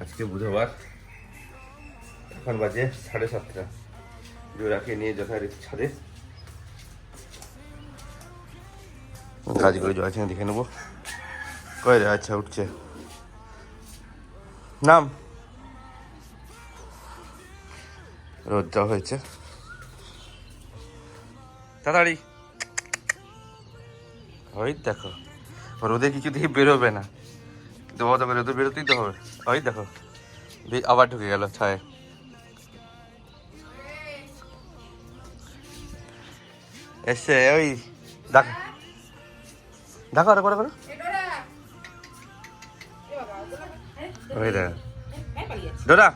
আজকে বুধবার। এখন বাজে সাড়ে সাতটা। জোড়াকে নিয়ে যথারীতি ছাদে। কাজ করে গাছগুলো জল দেখে নেব। কয় রে আচ্ছা উঠছে। নাম। রোদ দেওয়া হয়েছে। তাড়াতাড়ি। ওই দেখো। রোদে কিছু দিয়ে বেরোবে না দেবো তবে রোদে বেরোতেই তো হবে ওই দেখো দিয়ে আবার ঢুকে গেল ছায় এসে ওই দেখো দেখো আরে করে করো ওই দেখ ডোরা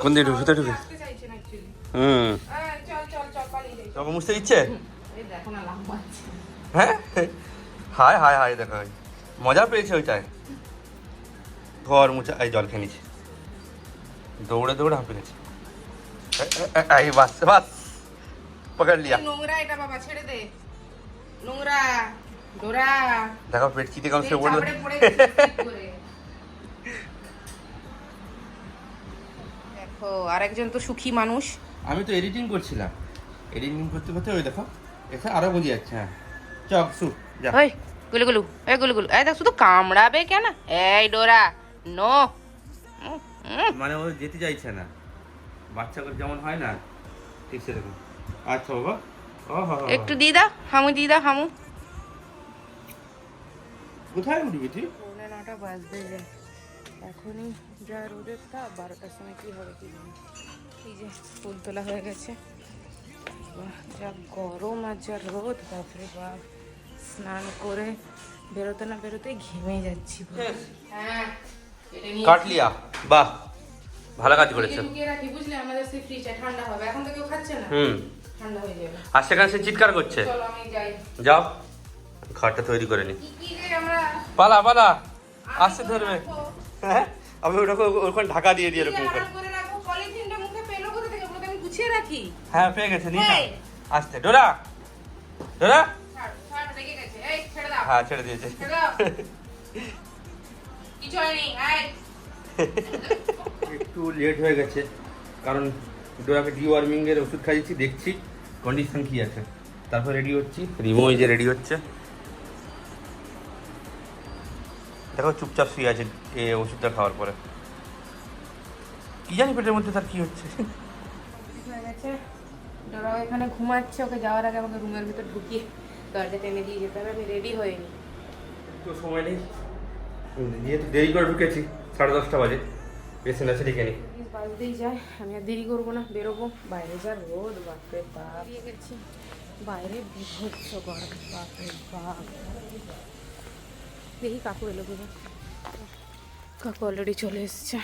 কোন দিকে ঢুকে ঢুকে হুম তোকে মুছতে দিচ্ছে হ্যাঁ? হায় হায় হায় দেখো ওই। মজা পেয়েছে ওইটায়। ঘর মুছে এই জল খেয়ে নিচ্ছে। দৌড়ে দৌড়ে হাঁপিয়ে নিচ্ছে এই বাস বাস। পকড় লিয়া। নোংরা এটা বাবা ছেড়ে দে। নোংরা। ডোরা। দেখো পেট চিতে কম সে পড়ে গেছে। দেখো আরেকজন তো সুখী মানুষ। আমি তো এডিটিং করছিলাম। এডিটিং করতে করতে ওই দেখো এসে আরও বুঝে যাচ্ছে হ্যাঁ। চক সু যা। ওই গুলু গুলু এই গুলু গুলু। এই দেখ শুধু কামড়াবে কেন? এই ডোরা নো। মানে ও যেতে চাইছে না। বাচ্চাগুলো যেমন হয় না ঠিক সেরকম। আচ্ছা বাবা। একটু দিয়ে দাও হামু দিয়ে দাও হামু। কোথায় উঠবি তুই? পৌনে নটা যায় এখনই যা রোদের তা বারোটার সময় কি হবে কি জানি। এই যে ফুল তোলা হয়ে গেছে। যা গরম আর যা রোদ বাপরে বাপ। স্নান করে বেরোতে না বেরোতে ঘেমে যাচ্ছি। হ্যাঁ। এটা কাট লিয়া। বাহ ভালো কাজ করেছ। ফ্রিজে ঢুকিয়ে রাখি বুঝলে? আমাদের সেই ফ্রিজটা ঠান্ডা হবে। এখন তো কেউ খাচ্ছে না। হুম। ঠান্ডা হয়ে যাবে। আর সেখানে সে চিৎকার করছে। চলো আমি যাই। যাও। ঘরটা তৈরি করে নি। কি কি রে পালা পালা। আসতে ধরবে। হ্যাঁ? আমি ওটাকে ওখানে ঢাকা দিয়ে দিই এরকম করে রাখি হ্যাঁ পেয়ে গেছে নিয়ে নাও। আসতে ডোরা! ডোরা! ছাড় ছাড় রেগে গেছে। এই ছেড়ে দাও। হ্যাঁ ছেড়ে দিয়েছে। একটু লেট হয়ে গেছে কারণ ডোরাকে ডিওয়ার্মিং এর ওষুধ খাইয়েছি দেখছি কন্ডিশন কি আছে। তারপর রেডি হচ্ছি। রিমো এই যে রেডি হচ্ছে। দেখো চুপচাপ শুয়ে আছে এই ওষুধটা খাওয়ার পরে। কি জানি পেটের মধ্যে তার কি হচ্ছে। গেছে ডোরাও এখানে ঘুমাচ্ছে ওকে যাওয়ার আগে আমাকে রুমের ভিতর ঢুকিয়ে দরজা টেনে দিয়ে যেতে হবে আমি রেডি হইনি। তো সময় নেই। যেহেতু দেরি করে ঢুকেছি সাড়ে দশটা বাজে পেশেন্ট আছে ডেকে নি প্লিজ বাজতেই যায় আমি আর দেরি করব না বেরোবো। বাইরে যা রোদ বাপরে বাপ। দিয়ে গেছি। বাইরে বিভৎস গরম বাপরে বাপ। দেখি কাকু এলো কিনা কাকু অলরেডি চলে এসছে।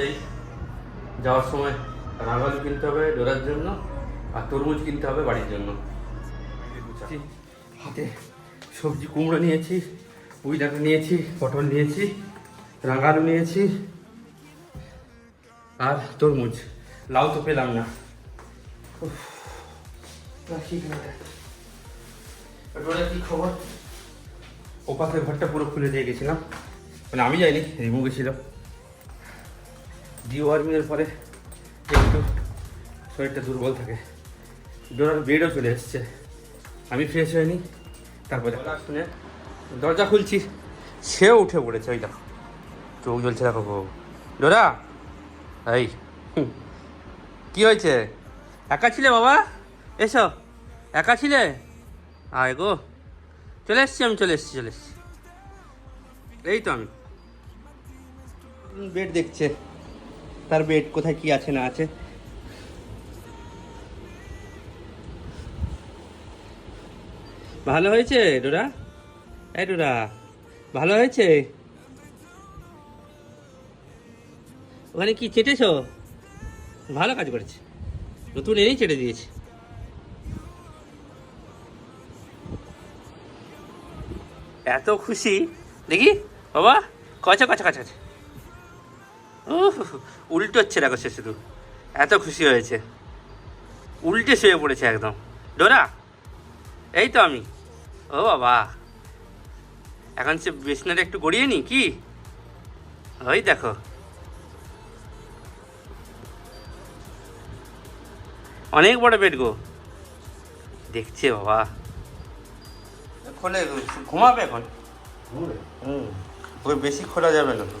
যাই। যাওয়ার সময় রাঙালু কিনতে হবে ডোরার জন্য আর তরমুজ কিনতে হবে বাড়ির জন্য। হাতে সবজি কুমড়ো নিয়েছি পুঁই ডাঁটা নিয়েছি পটল নিয়েছি রাঙালু নিয়েছি আর তরমুজ। লাউ তো পেলাম না। ডোরার কি খবর? ওপাশের ঘরটা পুরো খুলে দিয়ে গেছিলাম। মানে আমি যাইনি রিমু গেছিল। ডিওয়ার্মিংয়ের পরে একটু শরীরটা দুর্বল থাকে ডোরার বেডও চলে এসছে। আমি ফ্রেশ হয়নি তারপরে শুনে দরজা খুলছি সেও উঠে পড়েছে ওই দেখো চোখ জ্বলছে দেখো ডোরা এই। কি হয়েছে? একা ছিলে বাবা? এসো একা ছিলে? আয় গো চলে এসছি আমি চলে এসছি চলে এসছি। এই তো আমি। বেড দেখছে। তার বেড কোথায়, কি আছে, না আছে? ভালো হয়েছে, ডোরা? এই ডোরা, ভালো হয়েছে? ওখানে কি চেটেছ? ভালো কাজ করেছে। নতুন এনেই চেটে দিয়েছে। এত খুশি? দেখি, বাবা, কচা কচা কচা উল্টো হচ্ছে দেখো সে শুধু এত খুশি হয়েছে। উল্টে শুয়ে পড়েছে একদম। ডোরা এই তো আমি। ও বাবা। এখন সে বিছনাটা একটু গড়িয়ে নি কি? ওই দেখো। অনেক বড় বেড গো। দেখছে বাবা। খোলে ঘুমাবে এখন? হুম। ওই বেশি খোলা যাবে না তো।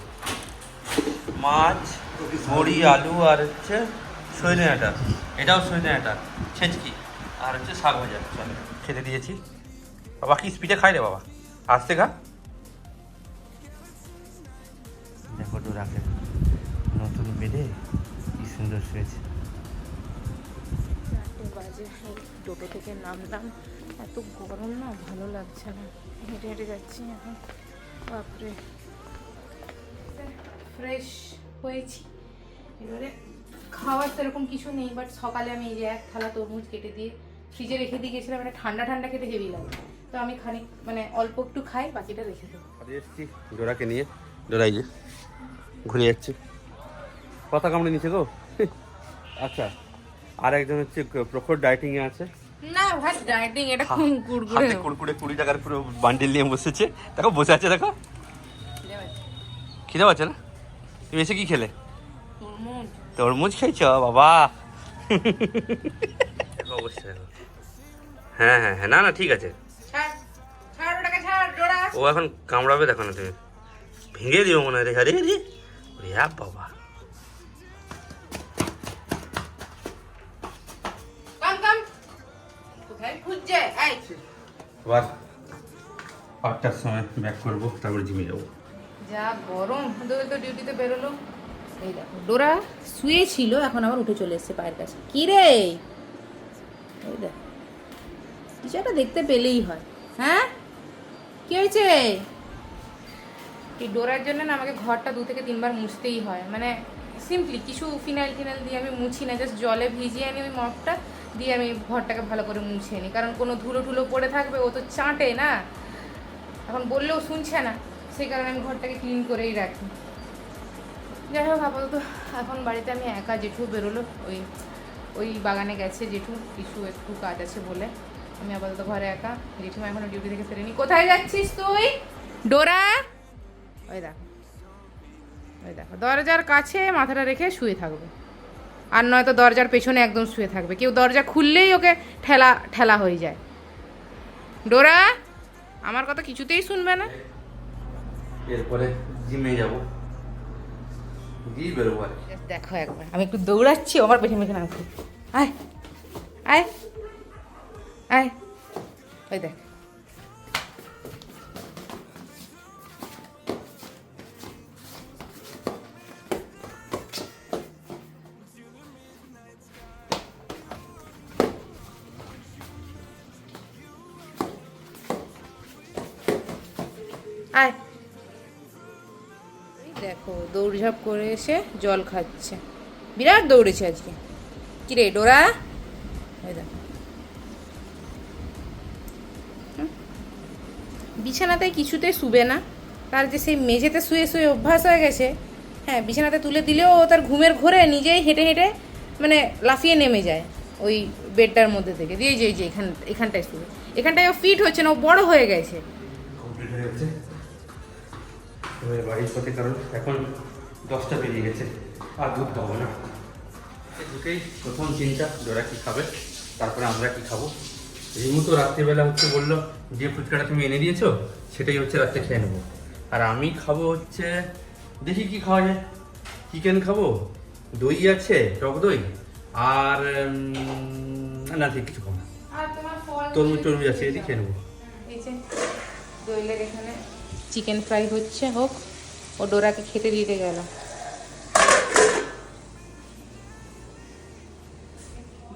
মাছ বড়ি আলু আর হচ্ছে সজনে ডাঁটা এটাও সজনে ডাঁটা ছেঁচকি। আর হচ্ছে শাক ভাজা খেতে দিয়েছি। বাবা কি স্পিডে খাই রে বাবা? আসতে খা। দেখো ডোরাকে নতুন বেডে কি সুন্দর শুয়েছে। বাজে টোটো থেকে নামলাম। এত গরম না ভালো লাগছে না। হেঁটে হেঁটে যাচ্ছি এখন। বাপরে। ফ্রেশ। হয়েছি। এবারে খাওয়ার সেরকম কিছু নেই বাট সকালে আমি এই যে এক থালা তরমুজ কেটে দিয়ে ফ্রিজে রেখে দিয়ে গেছিলাম এটা ঠান্ডা ঠান্ডা খেতে হেভি লাগে। তো আমি খানিক মানে অল্প একটু খাই বাকিটা রেখে দেবো। এসেছি ডোরাকে নিয়ে ডোরাই যে ঘুরে যাচ্ছে। কথা কামড়ে নিচে গো। আচ্ছা আর একজন হচ্ছে প্রখর ডায়েটিং এ আছে। না ভাই ডায়েটিং এটা খুব কুড়কুড়ে কুড়কুড়ে কুড়ি টাকার পুরো বান্ডিল নিয়ে বসেছে। দেখো বসে আছে দেখো। খিদে পাচ্ছে না? তুমি এসে কি খেলে? তরমুজ। খেয়েছ? বাবা। অবশ্যই হ্যাঁ হ্যাঁ হ্যাঁ না না ঠিক আছে। ও এখন কামড়াবে দেখো না তুমি। ভেঙে দিও মনে হয় রে আরে রে বাবা। আবার আটটার সময় ব্যাক করব তারপরে জিমে যাব। যা গরম দোল তো ডিউটিতে বেরোলো। এই দেখো, ডোরা শুয়ে ছিল, এখন আবার উঠে চলে এসেছে পায়ের কাছে। কি রে? এই দেখ, কিছু একটা দেখতে পেলেই হয় হ্যাঁ? কি হয়েছে? এই ডোরার জন্য না আমাকে ঘরটা দু থেকে তিনবার মুছতেই হয়। মানে সিম্পলি কিছু ফিনাইল ফিনাইল দিয়ে আমি মুছি না জাস্ট জলে ভিজিয়ে আনি ওই মপটা দিয়ে আমি ঘরটাকে ভালো করে মুছে নিই কারণ কোনো ধুলো টুলো পড়ে থাকবে, ও তো চাঁটে না। এখন বললেও শুনছে না। সেই কারণে আমি ঘরটাকে ক্লিন করেই রাখি। যাই হোক, আপাতত এখন বাড়িতে আমি একা জেঠু বেরোলো, ওই ওই বাগানে গেছে জেঠু, কিছু একটু কাজ আছে বলে। আমি আপাতত ঘরে একা। জেঠুমা এখনও ডিউটি থেকে ফেরেনি। কোথায় যাচ্ছিস তুই? ডোরা? ওই দেখো ওই দেখো, দরজার কাছে মাথাটা রেখে শুয়ে থাকবে। আর নয়তো দরজার পেছনে একদম শুয়ে থাকবে। কেউ দরজা খুললেই ওকে ঠেলা ঠেলা হয়ে যায়। ডোরা, আমার কথা কিছুতেই শুনবে না। এরপরে জিমে যাব। দিয়ে বেরোবো আর দেখো একবার। আমি একটু দৌড়াচ্ছি আমার পেছনে পেছনে আসছে আয় আয় আয়। ওই দেখ। দেখো, দৌড়ঝাঁপ করে এসে জল খাচ্ছে। বিরাট দৌড়েছে আজকে। কি রে ডোরা? বিছানাতে কিছুতে শুবে না। তার যে সেই মেঝেতে শুয়ে শুয়ে অভ্যাস হয়ে গেছে হ্যাঁ বিছানাতে তুলে দিলেও তার ঘুমের ঘোরে নিজেই হেঁটে হেঁটে মানে লাফিয়ে নেমে যায় ওই বেডটার মধ্যে থেকে। দিয়ে যে এখান, এখানটায় শুয়ে। এখানটায় ও ফিট হচ্ছে না, ও বড় হয়ে গেছে? এবারে বাড়ির পথে কারণ এখন দশটা বেরিয়ে গেছে আর দুধ পাবো না। ঢুকেই প্রথম চিন্তা ডোরা কি খাবে তারপরে আমরা কি খাব। রিমু তো রাত্রিবেলা হচ্ছে বলল যে ফুচকাটা তুমি এনে দিয়েছ সেটাই হচ্ছে রাত্রে খেয়ে নেব। আর আমি খাব হচ্ছে দেখি কি খাওয়া যায়। চিকেন খাব দই আছে টক দই আর না ঠিক কিছু খাব না। আর তোমার ফল তরমুজ টরমুজ আছে এটি খেয়ে নেব। এই যে দইলের এখানে। চিকেন ফ্রাই হচ্ছে, হোক। ও ডোরাকে খেতে দিতে গেল।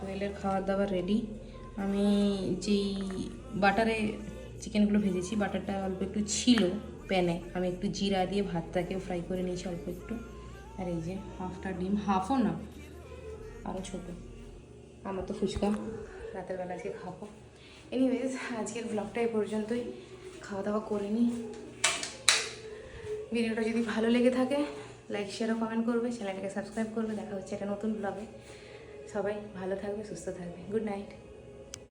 দোয়েলের খাবার দাবার রেডি আমি যেই বাটারে চিকেনগুলো ভেজেছি, বাটারটা অল্প একটু ছিল প্যানে। আমি একটু জিরা দিয়ে ভাতটাকেও ফ্রাই করে নিয়েছি অল্প একটু। আর এই যে হাফটা ডিম, হাফও না আরও ছোটো। আমার তো ফুচকা, রাতের বেলা আজকে খাব। এনিওয়েজ আজকের ব্লগটা এই পর্যন্তই। খাওয়া দাওয়া করে নিই ভিডিওটা যদি ভালো লেগে থাকে লাইক শেয়ার ও কমেন্ট করবে চ্যানেলটাকে সাবস্ক্রাইব করবে, দেখা হচ্ছে একটা নতুন ব্লগে সবাই ভালো থাকবে, সুস্থ থাকবে। Good night